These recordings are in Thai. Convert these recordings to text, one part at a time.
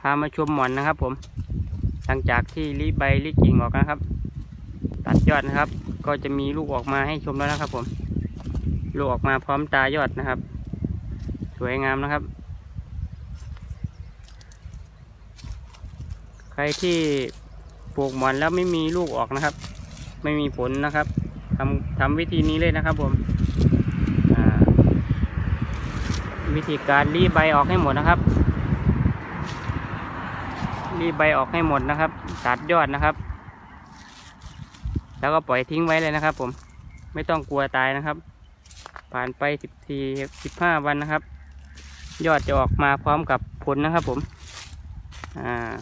พามาชมหมอนนะครับ ผม หลังจากที่รีใบรีกิ่งออกนะครับ ตัดยอดนะครับ ก็จะมีลูกออกมาให้ชมแล้วนะครับ ผม ลูกออกมาพร้อมตายอดนะครับ สวยงามนะครับ ใครที่ปลูกหมอนแล้วไม่มีลูกออกนะครับ ไม่มีผลนะครับทำทำวิธีนี้เลยนะครับ ผมวิธีการรีใบออกให้หมดนะครับ รีบใบออกให้หมดนะครับ ตัดยอดนะครับ แล้วก็ปล่อยทิ้งไว้เลยนะครับ ผมไม่ต้องกลัวตายนะครับ ผ่านไปสิบสี่สิบห้าวันนะครับ ยอดจะออกมาพร้อมกับผลนะครับ ผมอ่า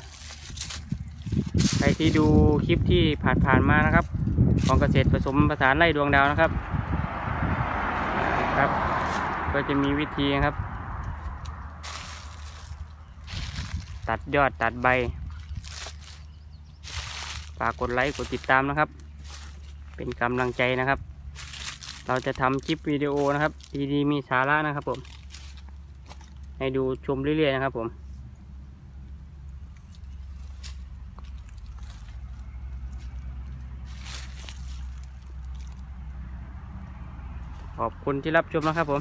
ใครที่ดูคลิปที่ผ่านๆมานะครับ ของเกษตรผสมผสานไร่ดวงดาวนะครับครับ ก็จะมีวิธีครับ ตัดยอดตัดใบฝากกดไลค์กดติดตามนะครับ เป็นกำลังใจนะครับ เราจะทำคลิปวิดีโอนะครับดีๆมีสาระนะครับผม ให้ดูชมเรื่อยๆนะครับผมขอบคุณที่รับชมนะครับผม